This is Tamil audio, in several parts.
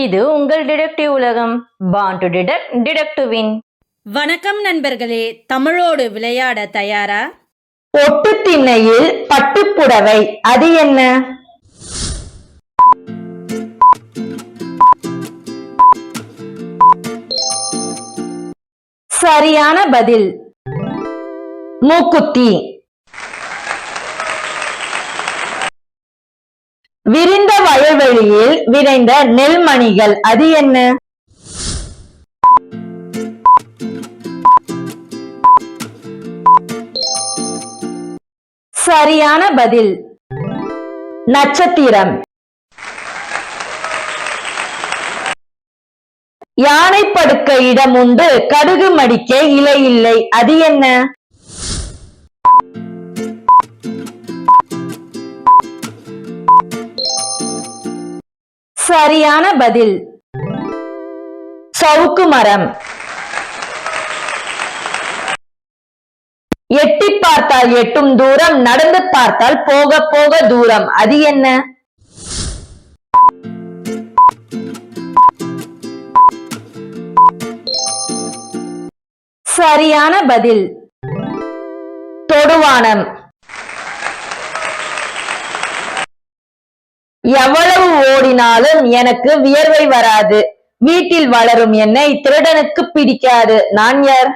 இது உங்கள் டிடெக்டிவ் உலகம். Born to detect detect to win வணக்கம் நண்பர்களே தமிழோடு விளையாட தயாரா? ஒட்டு திண்ணையில் பட்டுப்புடவை அது என்ன? சரியான பதில். மூக்குத்தி. விரிந்த வயல்வெளியில் விரைந்த நெல்மணிகள். அது என்ன? சரியான பதில். நட்சத்திரம். யானை படுக்க இடம் உண்டு. கடுகு மடிக்க இலை இல்லை. அது என்ன? சரியான பதில். சவுக்கு மரம். எட்டி பார்த்தால் எட்டும் தூரம் நடந்து பார்த்தால் போக போக தூரம். அது என்ன? சரியான பதில். தொடுவானம். எவ்வளவு ஓடினாலும் எனக்கு வியர்வை வராது. வீட்டில் வளரும் என்னை திருடனுக்கு பிடிக்காது. நான் யார்?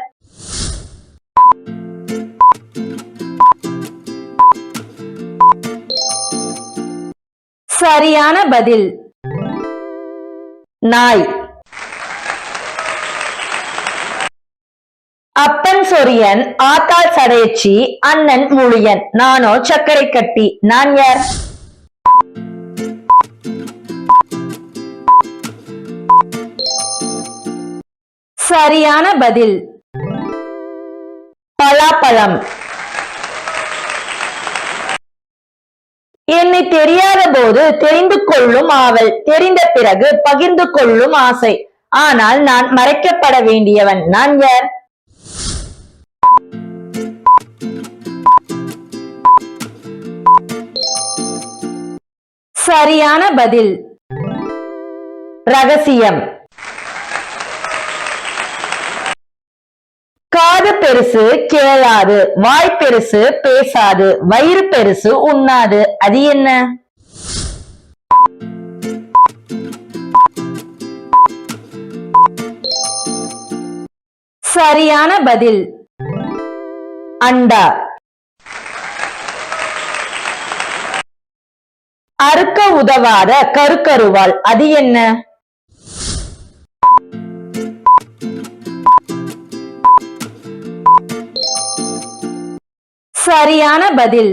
சரியான பதில். நாய். அப்பன் சொரியன் ஆத்தாள் சடையச்சி அண்ணன் முழியன் நானோ சர்க்கரை கட்டி. நான் யார்? சரியான பதில். பலாப்பழம். என்னை தெரியாத போது தெரிந்து கொள்ளும் ஆவல் தெரிந்த பிறகு பகிர்ந்து கொள்ளும் ஆசை. ஆனால் நான் மறைக்கப்பட வேண்டியவன். நான் யார்? சரியான பதில். ரகசியம். காது பெருசு கேளாது வாய் பெருசு பேசாது வயிறு பெருசு உண்ணாது. அது என்ன? சரியான பதில். அண்டா. அறுக்க உதவாத கருக்கருவாள் அது என்ன? சரியான பதில்.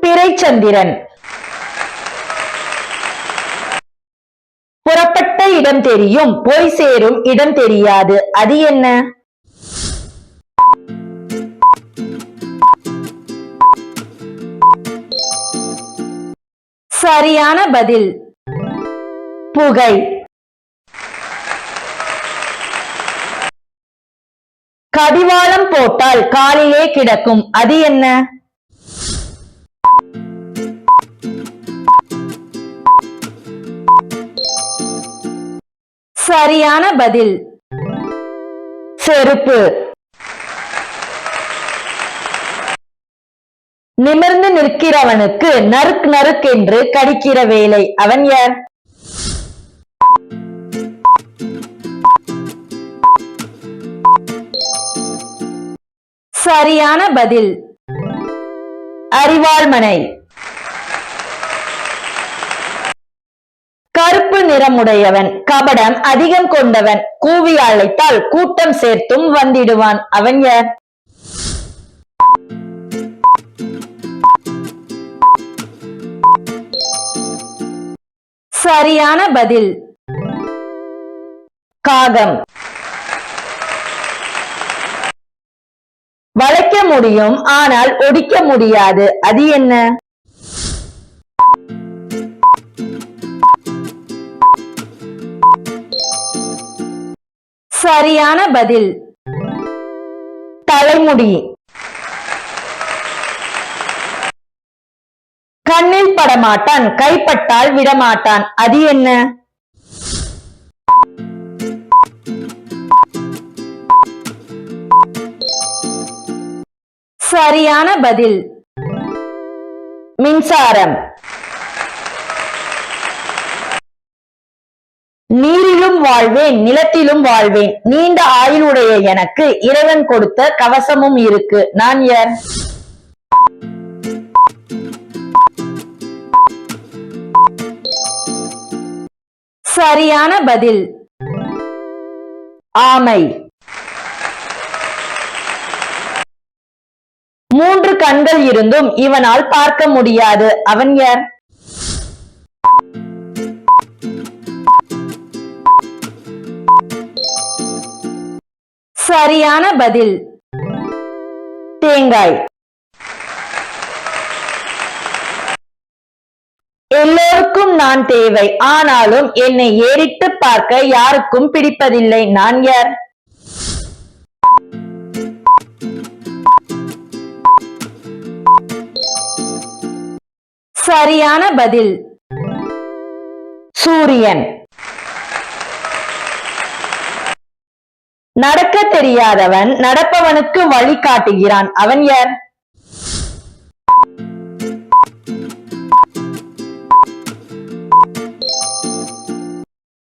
பிறைச்சந்திரன். புறப்பட்ட இடம் தெரியும் போய் சேரும் இடம் தெரியாது. அது என்ன? சரியான பதில். புகை. கடிவாளம் போட்டால் காலிலே கிடக்கும். அது என்ன? சரியான பதில். செருப்பு. நிமிர்ந்து நிற்கிறவனுக்கு நறுக் என்று கடிக்கிற வேலை. அவன் யார்? சரியான பதில். அறிவாள்மனை. கருப்பு நிறமுடையவன் கபடம் அதிகம் கொண்டவன் கூவி அழைத்தால் கூட்டம் சேர்த்தும் வந்திடுவான். அவன் யார்? சரியான பதில். காகம். வளைக்க முடியும் ஆனால் ஒடிக்க முடியாது. அது என்ன? சரியான பதில். தலைமுடி. கண்ணில் படமாட்டான் கைப்பட்டால் விடமாட்டான். அது என்ன? சரியான பதில். மின்சாரம். நீரிலும் வாழ்வேன் நிலத்திலும் வாழ்வேன். நீண்ட ஆயுளுடைய எனக்கு இறைவன் கொடுத்த கவசமும் இருக்கு. நான் யார்? சரியான பதில். ஆமை. கண்கள் இருந்தும் இவனால் பார்க்க முடியாது. அவன் யார்? சரியான பதில். தேங்காய். எல்லோருக்கும் நான் தேவை. ஆனாலும் என்னை ஏறிட்டு பார்க்க யாருக்கும் பிடிப்பதில்லை. நான் யார்? சரியான பதில். சூரியன். நடக்க தெரியாதவன் நடப்பவனுக்கு வழி காட்டுகிறான். அவன் யார்?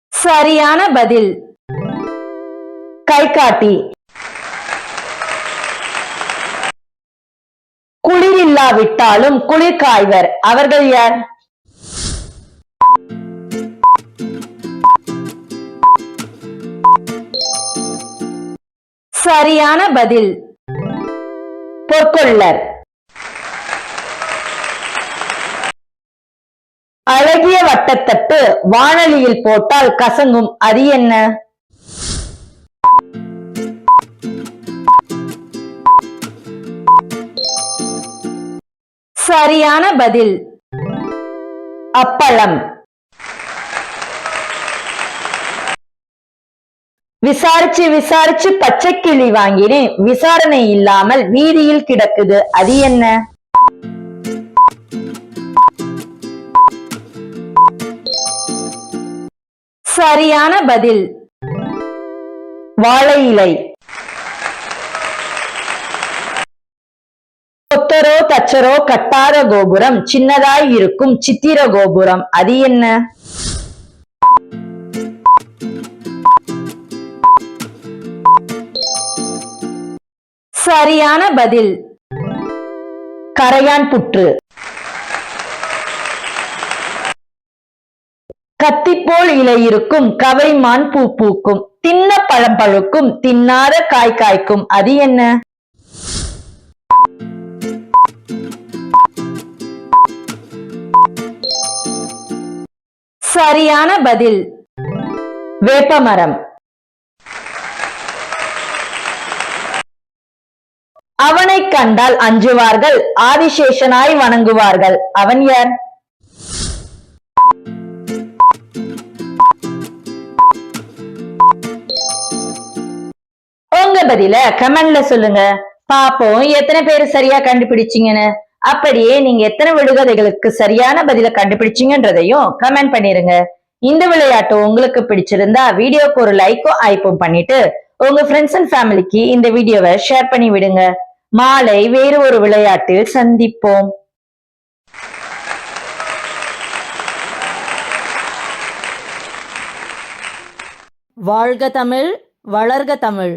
சரியான பதில். கை காட்டி குளிர் இல்லாவிட்டாலும் குளிர் காய்வர் அவர்கள் யார்? சரியான பதில். பொற்கொள்ளர். அழகிய வட்டத்தட்டு வானொலியில் போட்டால் கசங்கும். அது என்ன? சரியான பதில். அப்பளம். விசாரிச்சு விசாரிச்சு பச்சை கிளி வாங்கினேன் விசாரணை இல்லாமல் வீதியில் கிடக்குது. அது என்ன? சரியான பதில். வாழை இலை. கொத்தரோ கட்டார கோபுரம் சின்னதாய் இருக்கும் சித்திர கோபுரம். அது என்ன? சரியான பதில். கரையான் புற்று. கத்திப்போல் இலை இருக்கும் கவைமான் பூ பூக்கும். தின்ன பழம் பழுக்கும் தின்னாத காய் காய்க்கும். அது என்ன? சரியான பதில். வேப்பமரம். அவனை கண்டால் அஞ்சுவார்கள் ஆதிசேஷனாய் வணங்குவார்கள். அவன் யார்? உங்க பதில கமெண்ட்ல சொல்லுங்க. பாப்போம் எத்தனை பேர் சரியா கண்டுபிடிச்சீங்கன்னு. அப்படியே நீங்க எத்தனை விடுகதைகளுக்கு சரியான பதில கண்டுபிடிச்சீங்கன்றதையும் கமெண்ட் பண்ணிருங்க. இந்த விளையாட்டு உங்களுக்கு பிடிச்சிருந்தா வீடியோக்கு ஒரு லைக்கும் ஐப்பும் பண்ணிட்டு உங்க ஃப்ரெண்ட்ஸ் அண்ட் ஃபேமிலிக்கு இந்த வீடியோவை ஷேர் பண்ணி விடுங்க. மாலை வேறு ஒரு விளையாட்டில் சந்திப்போம். வாழ்க தமிழ் வளர்க தமிழ்.